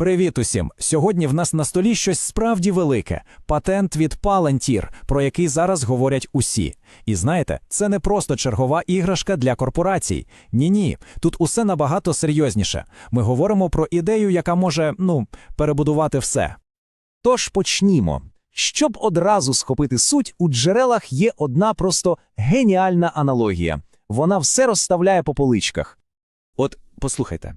Привіт усім! Сьогодні в нас на столі щось справді велике патент від Palantir, про який зараз говорять усі. І знаєте, це не просто чергова іграшка для корпорацій. Ні, ні, тут усе набагато серйозніше. Ми говоримо про ідею, яка може ну перебудувати все. Тож почнімо. Щоб одразу схопити суть, у джерелах є одна просто геніальна аналогія. Вона все розставляє по поличках. От послухайте.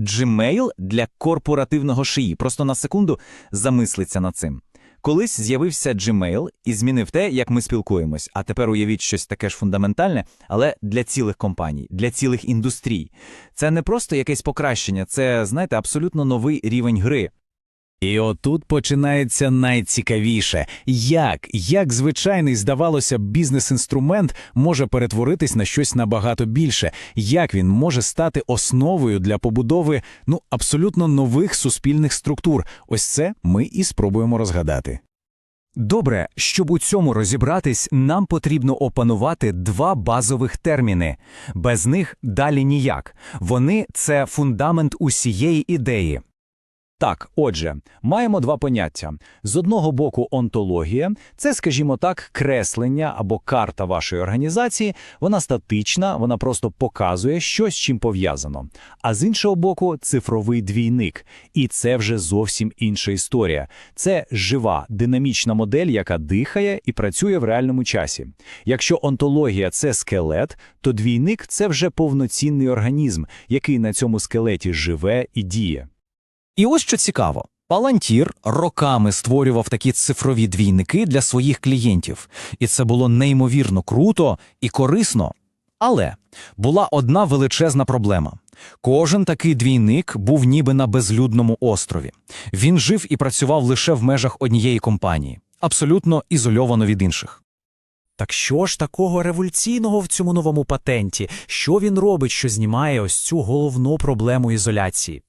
Gmail для корпоративного шиї. Просто на секунду замислиться над цим. Колись з'явився Gmail і змінив те, як ми спілкуємось. А тепер уявіть щось таке ж фундаментальне, але для цілих компаній, для цілих індустрій. Це не просто якесь покращення, це, знаєте, абсолютно новий рівень гри. І отут починається найцікавіше. Як, як звичайний, здавалося бізнес-інструмент може перетворитись на щось набагато більше, як він може стати основою для побудови ну, абсолютно нових суспільних структур. Ось це ми і спробуємо розгадати. Добре, щоб у цьому розібратись, нам потрібно опанувати два базових терміни. Без них далі ніяк. Вони це фундамент усієї ідеї. Так, отже, маємо два поняття. З одного боку, онтологія це, скажімо так, креслення або карта вашої організації. Вона статична, вона просто показує, що з чим пов'язано. А з іншого боку, цифровий двійник. І це вже зовсім інша історія. Це жива, динамічна модель, яка дихає і працює в реальному часі. Якщо онтологія це скелет, то двійник це вже повноцінний організм, який на цьому скелеті живе і діє. І ось що цікаво. Palantir роками створював такі цифрові двійники для своїх клієнтів, і це було неймовірно круто і корисно. Але була одна величезна проблема. Кожен такий двійник був ніби на безлюдному острові. Він жив і працював лише в межах однієї компанії, абсолютно ізольовано від інших. Так що ж такого революційного в цьому новому патенті? Що він робить, що знімає ось цю головну проблему ізоляції?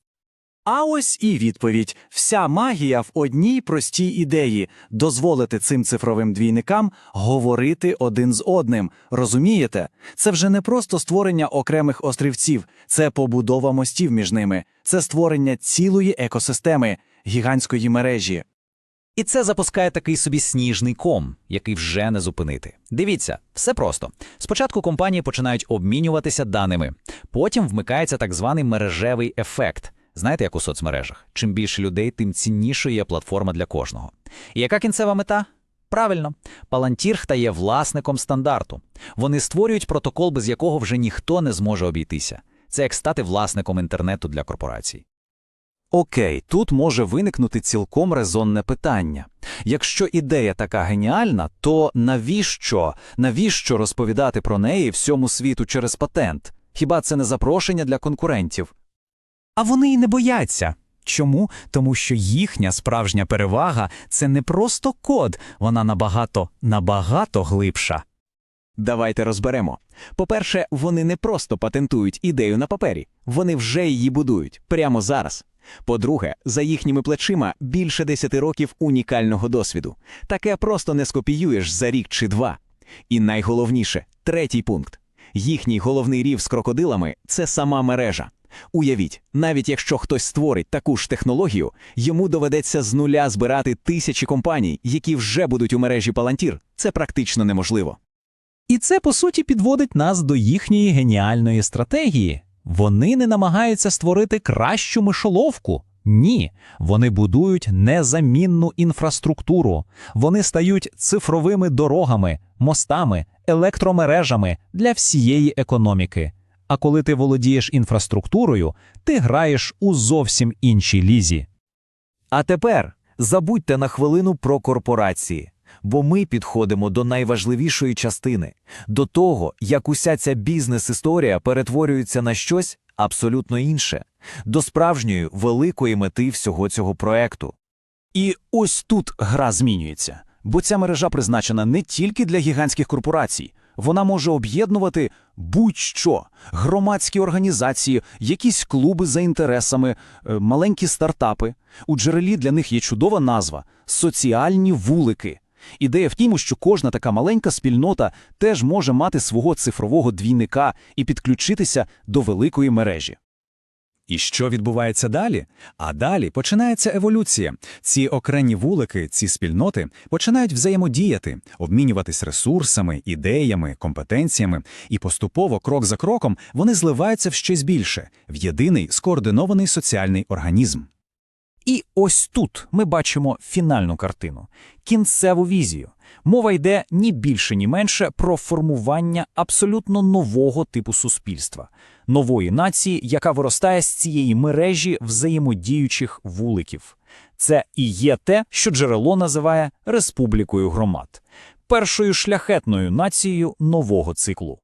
А ось і відповідь: вся магія в одній простій ідеї дозволити цим цифровим двійникам говорити один з одним. Розумієте? Це вже не просто створення окремих острівців, це побудова мостів між ними, це створення цілої екосистеми, гігантської мережі. І це запускає такий собі сніжний ком, який вже не зупинити. Дивіться, все просто. Спочатку компанії починають обмінюватися даними, потім вмикається так званий мережевий ефект. Знаєте, як у соцмережах? Чим більше людей, тим ціннішою є платформа для кожного. І яка кінцева мета? Правильно, Palantir стає власником стандарту. Вони створюють протокол, без якого вже ніхто не зможе обійтися. Це як стати власником інтернету для корпорацій. Окей, тут може виникнути цілком резонне питання. Якщо ідея така геніальна, то навіщо, навіщо розповідати про неї всьому світу через патент? Хіба це не запрошення для конкурентів? А вони й не бояться. Чому? Тому що їхня справжня перевага це не просто код, вона набагато, набагато глибша. Давайте розберемо. По-перше, вони не просто патентують ідею на папері, вони вже її будують прямо зараз. По-друге, за їхніми плечима більше 10 років унікального досвіду. Таке просто не скопіюєш за рік чи два. І найголовніше, третій пункт. Їхній головний рів з крокодилами це сама мережа. Уявіть, навіть якщо хтось створить таку ж технологію, йому доведеться з нуля збирати тисячі компаній, які вже будуть у мережі Palantir. Це практично неможливо. І це, по суті, підводить нас до їхньої геніальної стратегії. Вони не намагаються створити кращу мишоловку. Ні, вони будують незамінну інфраструктуру. Вони стають цифровими дорогами, мостами, електромережами для всієї економіки. А коли ти володієш інфраструктурою, ти граєш у зовсім іншій лізі. А тепер забудьте на хвилину про корпорації, бо ми підходимо до найважливішої частини, до того, як уся ця бізнес-історія перетворюється на щось абсолютно інше, до справжньої великої мети всього цього проекту. І ось тут гра змінюється, бо ця мережа призначена не тільки для гігантських корпорацій. Вона може об'єднувати будь-що громадські організації, якісь клуби за інтересами, е, маленькі стартапи. У джерелі для них є чудова назва соціальні вулики. Ідея в тім, що кожна така маленька спільнота теж може мати свого цифрового двійника і підключитися до великої мережі. І що відбувається далі? А далі починається еволюція. Ці окремі вулики, ці спільноти починають взаємодіяти, обмінюватись ресурсами, ідеями, компетенціями, і поступово, крок за кроком, вони зливаються в щось більше, в єдиний скоординований соціальний організм. І ось тут ми бачимо фінальну картину, кінцеву візію. Мова йде ні більше, ні менше про формування абсолютно нового типу суспільства, нової нації, яка виростає з цієї мережі взаємодіючих вуликів. Це і є те, що джерело називає республікою громад, першою шляхетною нацією нового циклу.